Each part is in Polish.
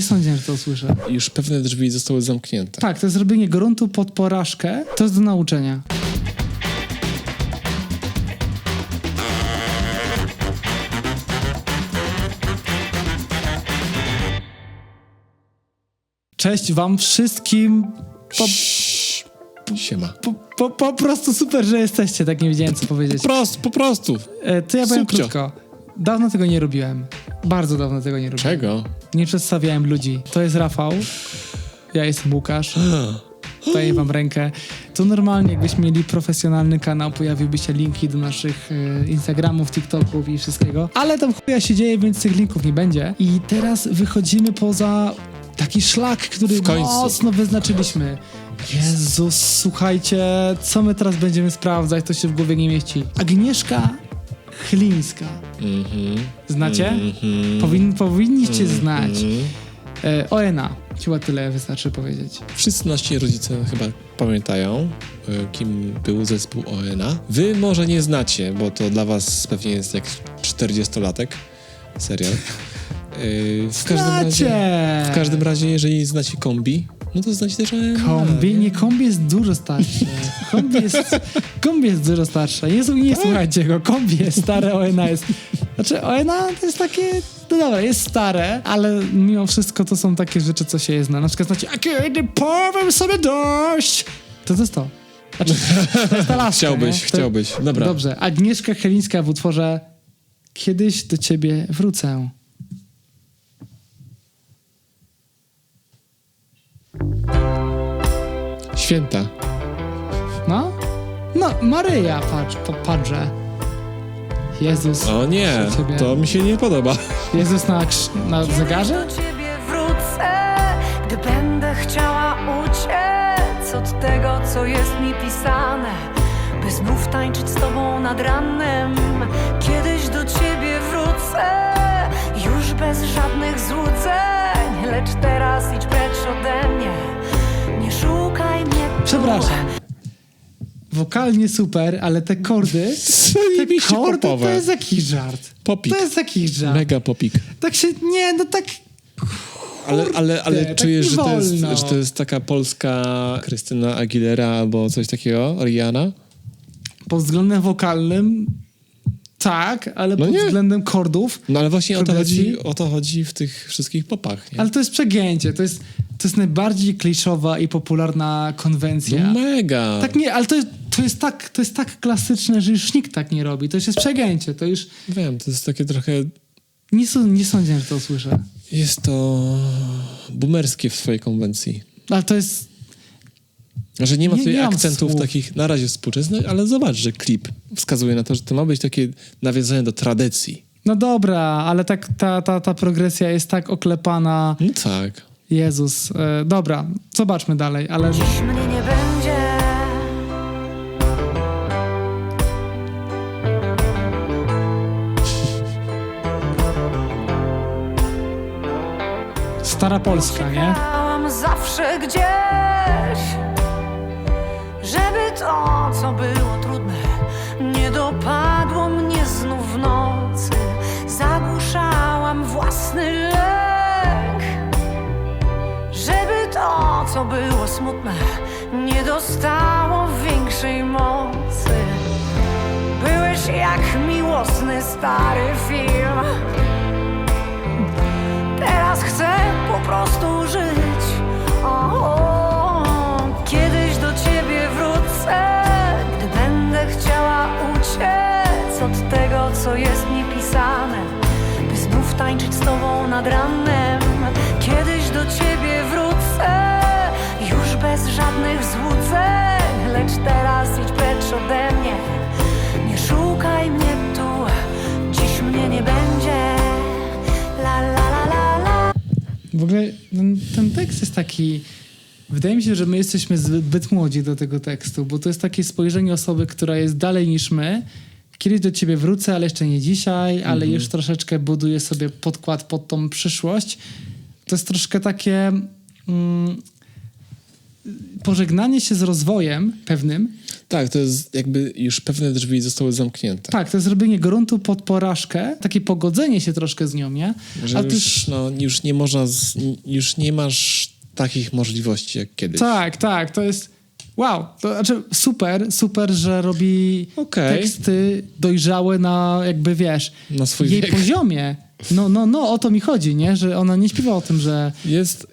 nie sądziłem, że to usłyszę. Już pewne drzwi zostały zamknięte. Tak, to jest zrobienie gruntu pod porażkę. To jest do nauczenia. Cześć wam wszystkim. Po, Siema. po, po, po prostu super, że jesteście, tak nie wiedziałem co powiedzieć. Po prostu, po prostu. E, to ja powiem Subcio. krótko. Dawno tego nie robiłem. Bardzo dawno tego nie robiłem. Czego? Nie przedstawiałem ludzi. To jest Rafał. Ja jestem Łukasz. Daję wam rękę. To normalnie, jakbyśmy mieli profesjonalny kanał, pojawiłby się linki do naszych e, Instagramów, TikToków i wszystkiego. Ale tam chuja się dzieje, więc tych linków nie będzie. I teraz wychodzimy poza taki szlak, który W końcu. mocno wyznaczyliśmy. Jezus, słuchajcie, co my teraz będziemy sprawdzać, to się w głowie nie mieści. Agnieszka Chlińska. Mhm. Znacie? Mhm. Powin, powinniście znać. Mhm. E, ONA. Chyba tyle wystarczy powiedzieć. Wszyscy nasi rodzice chyba pamiętają, e, kim był zespół ONA. Wy może nie znacie, bo to dla was pewnie jest jak 40-latek serial. E, W każdym, razie, Znacie! w każdym razie, jeżeli znacie kombi, no to znacie też ONA. Kombi? Nie, kombi jest dużo starsze. Kombi jest, kombi jest dużo starsze. Nie, słu- nie słuchajcie go, kombi jest stare, ONA jest... Znaczy ONA to jest takie... No dobra, jest stare, ale mimo wszystko to są takie rzeczy, co się je zna. Na przykład znacie, a kiedy powiem sobie dość! To to jest to. Znaczy, to jest ta laska, Chciałbyś, nie? chciałbyś. Dobra. Dobrze, Agnieszka Chelińska w utworze Kiedyś do ciebie wrócę. Święta. No, Maryja, patrz, po, patrzę. Jezus. O nie, to mi się nie podoba. Jezus na, na zegarze? do ciebie wrócę, gdy będę chciała uciec od tego, co jest mi pisane, by znów tańczyć z tobą nad ranem. Kiedyś do ciebie wrócę, już bez żadnych złudzeń, lecz teraz idź precz ode mnie, nie szukaj mnie tu. Przepraszam. Wokalnie super, ale te kordy... Te kordy to popowe. jest jakiś żart. Popik. To jest jakiś żart. Mega popik. Tak się... Nie, no tak... Ale, ale, ale tak czujesz, że to, jest, że to jest taka polska Krystyna Aguilera albo coś takiego? Rihanna? Pod względem wokalnym tak, ale No pod nie. względem kordów... No ale właśnie o to, chodzi, o to chodzi w tych wszystkich popach, nie? Ale to jest przegięcie. To jest, to jest najbardziej kliszowa i popularna konwencja. No mega. Tak nie, ale to jest, to, jest tak, to jest tak klasyczne, że już nikt tak nie robi. To już jest przegięcie. To już Wiem, to jest takie trochę... nie, są- nie sądziłem, że to usłyszę. Jest to boomerskie w swojej konwencji. Ale to jest... Że nie ma Nie- tutaj nie mam akcentów takich na razie współczesnych, ale zobacz, że klip wskazuje na to, że to ma być takie nawiązanie do tradycji. No dobra, ale tak ta, ta, ta progresja jest tak oklepana. No tak. Jezus. E, dobra, zobaczmy dalej, ale... Dziś mnie nie będzie. Stara Polska, nie? Zawsze gdzieś, żeby to, co było trudne, nie dopadło mnie znów w nocy. Zagłuszałam własny lęk, żeby to, co było smutne, nie dostało większej mocy. Byłeś jak miłosny stary film. Chcę po prostu żyć. O, kiedyś do ciebie wrócę, gdy będę chciała uciec od tego, co jest mi pisane, by znów tańczyć z tobą nad ranem. Kiedyś do ciebie wrócę, już bez żadnych złudzeń, lecz teraz idź precz ode mnie. W ogóle ten, ten tekst jest taki. Wydaje mi się, że my jesteśmy zbyt młodzi do tego tekstu, bo to jest takie spojrzenie osoby, która jest dalej niż my. Kiedyś do ciebie wrócę, ale jeszcze nie dzisiaj, ale już troszeczkę buduję sobie podkład pod tą przyszłość. To jest troszkę takie mm, pożegnanie się z rozwojem pewnym Tak, to jest jakby już pewne drzwi zostały zamknięte. Tak, to jest zrobienie gruntu pod porażkę, takie pogodzenie się troszkę z nią, nie? Że A ty- już, no, już nie można, z, już nie masz takich możliwości jak kiedyś. Tak, tak, to jest wow. To znaczy super, super, że robi Okej. teksty dojrzałe na jakby, wiesz, Na swój jej wiek. poziomie. No, no, no, o to mi chodzi, nie? Że ona nie śpiewa o tym, że Jest,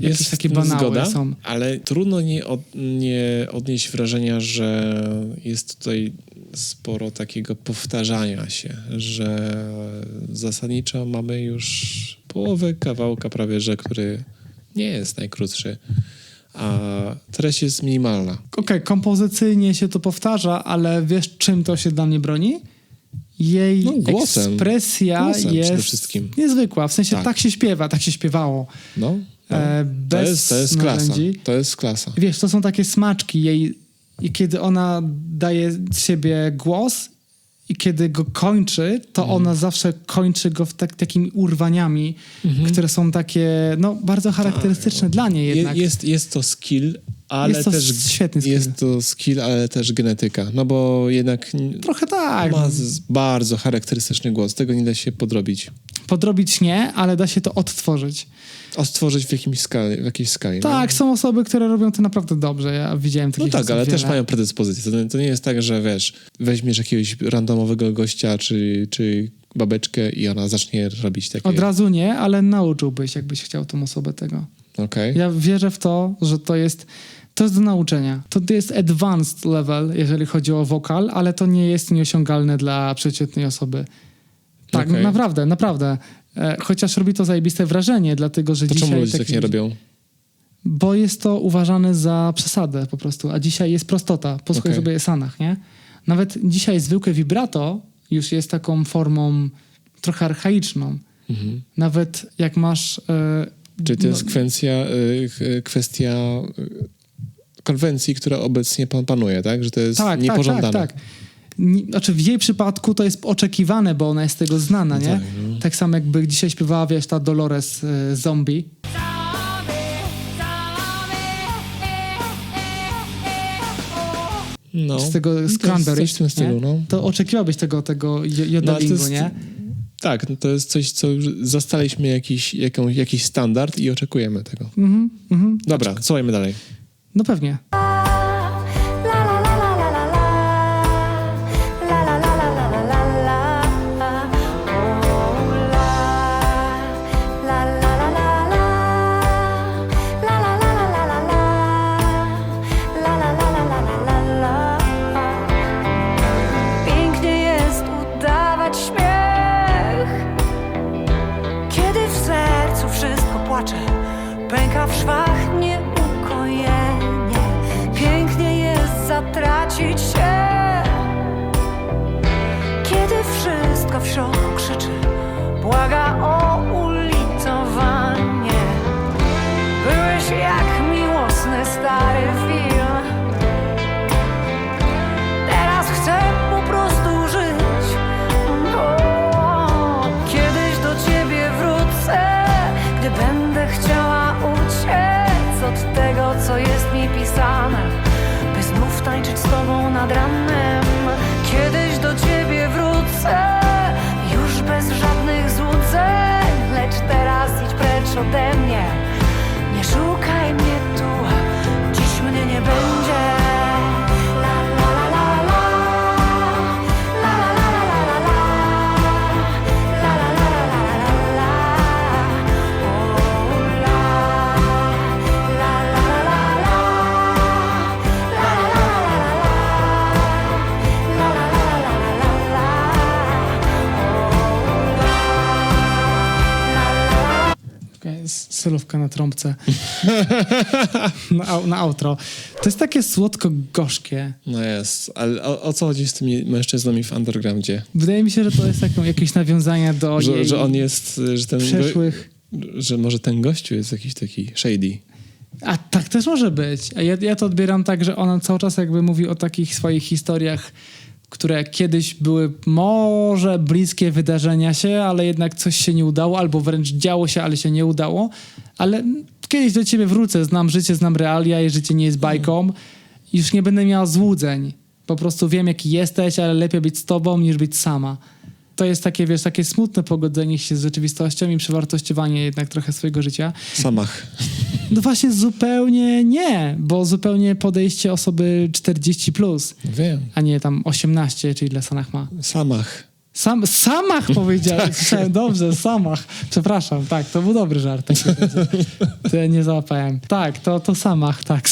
jest takie banały zgoda, są. ale trudno nie, od, nie odnieść wrażenia, że jest tutaj sporo takiego powtarzania się, że zasadniczo mamy już połowę kawałka prawie, że który nie jest najkrótszy, a treść jest minimalna. okej, kompozycyjnie się to powtarza, ale wiesz, czym to się dla mnie broni? Jej No, głosem. ekspresja Głosem jest niezwykła. W sensie tak. Tak. się śpiewa, tak się śpiewało. No, no. E, to, bez jest, to jest klasa. To jest klasa. Wiesz, to są takie smaczki jej i kiedy ona daje z siebie głos i kiedy go kończy, to Mhm. ona zawsze kończy go w tak, takimi urwaniami, które są takie, no, bardzo charakterystyczne dla niej Je, jednak. jest, jest to skill, ale Jest to też świetny skill. jest to skill, ale też genetyka. No bo jednak Trochę tak. ma bardzo charakterystyczny głos. Tego nie da się podrobić. Podrobić nie, ale da się to odtworzyć. Ostworzyć w, jakimś skali, w jakiejś skali. no. Tak, są osoby, które robią to naprawdę dobrze. Ja widziałem No takich tak, osób ale też wiele. mają predyspozycje. To, to nie jest tak, że wiesz, weźmiesz jakiegoś randomowego gościa czy, czy babeczkę i ona zacznie robić takie... Od razu nie, ale nauczyłbyś, jakbyś chciał tą osobę tego. Okej. Ja wierzę w to, że to jest, to jest do nauczenia. To jest advanced level, jeżeli chodzi o wokal, ale to nie jest nieosiągalne dla przeciętnej osoby. Tak, Okej. naprawdę, naprawdę. E, chociaż robi to zajebiste wrażenie, dlatego że To dzisiaj... czemu ludzie tak nie robią? Bo jest to uważane za przesadę po prostu, a dzisiaj jest prostota. Posłuchaj Okej. sobie Sanach, nie? Nawet dzisiaj zwykłe vibrato już jest taką formą trochę archaiczną. Mhm. Nawet jak masz... E, Czyli to no, jest kwestia, y, ch- kwestia y, konwencji, która obecnie pan- panuje, tak? Że to jest tak, niepożądane. Tak, tak, tak. Ni- Znaczy w jej przypadku to jest oczekiwane, bo ona jest tego znana, nie? Tak, no. Tak samo jakby dzisiaj śpiewała, wiesz, ta Dolores e, Zombie. No. z tego z To Cranberry, w tym stylu, no. To oczekiwałbyś tego, tego No, jodelingu, jest- nie? Tak, no to jest coś, co już zastaliśmy jakiś, jaką, jakiś standard i oczekujemy tego. Mhm, mhm. Dobra, słuchajmy dalej. No pewnie. Zatracić się, kiedy wszystko w środku krzyczy, błaga o ulitowanie. Solówka na trąbce. na, na outro. To jest takie słodko-gorzkie. No jest, ale o, o co chodzi z tymi mężczyznami w undergroundzie? Wydaje mi się, że to jest taką, jakieś nawiązanie do Że, że on jest, że ten... przeszłych... Go, że może ten gościu jest jakiś taki shady. A tak też może być. Ja, ja to odbieram tak, że ona cały czas jakby mówi o takich swoich historiach, które kiedyś były może bliskie wydarzenia się, ale jednak coś się nie udało, albo wręcz działo się, ale się nie udało. Ale kiedyś do ciebie wrócę, znam życie, znam realia i życie nie jest bajką. Już nie będę miała złudzeń. Po prostu wiem, jaki jesteś, ale lepiej być z tobą niż być sama. To jest takie, wiesz, takie smutne pogodzenie się z rzeczywistością i przewartościowanie jednak trochę swojego życia. Samach. No właśnie zupełnie nie, bo zupełnie podejście osoby 40+, plus, Wiem. a nie tam 18, czy ile Sanach ma. Samach. Sam, samach powiedziałem, słyszałem dobrze, samach. Przepraszam, tak, to był dobry żart. Tak to ja nie załapałem. Tak, to, to samach, tak.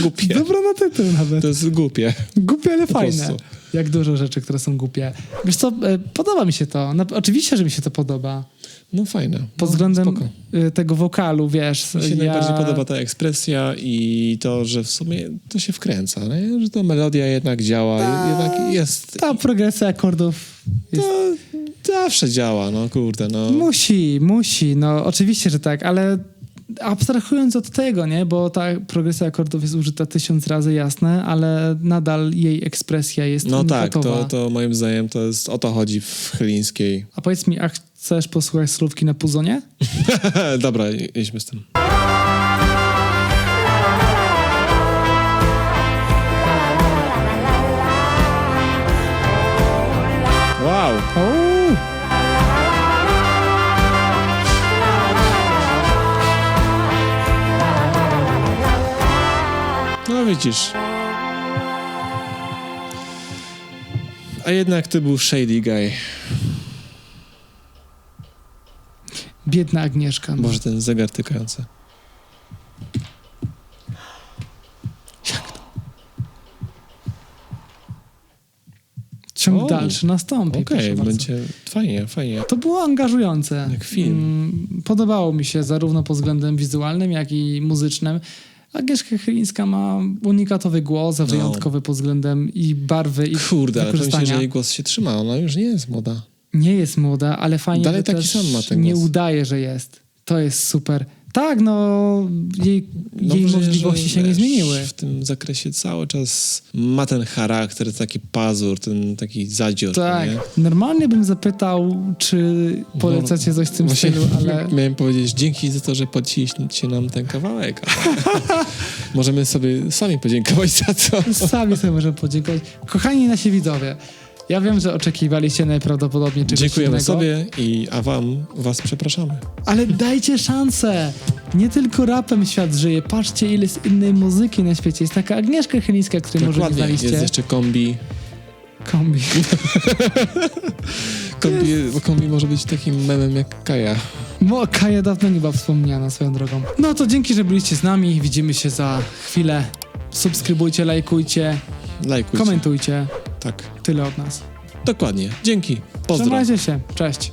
Głupie. Dobra na tytuł nawet. To jest głupie. Głupie, ale Po fajne. prostu. Jak dużo rzeczy, które są głupie. Wiesz co, e, podoba mi się to. No, oczywiście, że mi się to podoba. No fajne. Pod no, względem Spoko. e, tego wokalu, wiesz. Mi się ja... najbardziej podoba ta ekspresja i to, że w sumie to się wkręca, nie? że ta melodia jednak działa, Ta- jednak jest... Ta progresja akordów jest... To zawsze działa, no kurde, no. Musi, musi, no oczywiście, że tak, ale abstrahując od tego, nie, bo ta progresja akordów jest użyta tysiąc razy, jasne, ale nadal jej ekspresja jest No tak, to, to moim zdaniem to jest, o to chodzi w Chylińskiej. A powiedz mi, a chcesz posłuchać solówki na puzonie? Dobra, jedźmy z tym. Wow, no widzisz. A jednak ty był shady guy. biedna Agnieszka. No. Może ten zegar tykający. Ciąg O, dalszy nastąpi. Okej, proszę bardzo. będzie fajnie, fajnie. To było angażujące. Jak film. Mm, Podobało mi się zarówno pod względem wizualnym, jak i muzycznym. Agnieszka Chylińska ma unikatowy głos, a No. wyjątkowy pod względem i barwy, i Kurde, ale wykorzystania. że jej głos się trzyma. Ona już nie jest młoda. Nie jest młoda, ale fajnie, Dalej taki sam ma ten nie głos. udaje, że jest. To jest super. Tak, no jej, No jej możliwości że, się nie zmieniły. W tym zakresie cały czas ma ten charakter, taki pazur, ten taki zadzior. Tak, Nie? normalnie bym zapytał, czy polecacie coś w tym No, Właśnie stylu, ale Miałem powiedzieć dzięki za to, że podciśniecie nam ten kawałek. Możemy sobie sami podziękować za to. sami sobie możemy podziękować. Kochani nasi widzowie, ja wiem, że oczekiwaliście najprawdopodobniej czegoś Dziękujemy innego, sobie i a wam, was przepraszamy. ale dajcie szansę. Nie tylko rapem świat żyje. Patrzcie, ile jest innej muzyki na świecie. Jest taka Agnieszka Chylińska, której może nie Dokładnie, znaliście. jest jeszcze kombi. Kombi. Kombi, bo kombi może być takim memem jak Kaja. Mo, Kaja dawno nie była wspomniana swoją drogą. No to dzięki, że byliście z nami. Widzimy się za chwilę. Subskrybujcie, lajkujcie, Lajkujcie. komentujcie. Tak, Tyle od nas. dokładnie. Dzięki. Pozdro. Trzymajcie się. Cześć.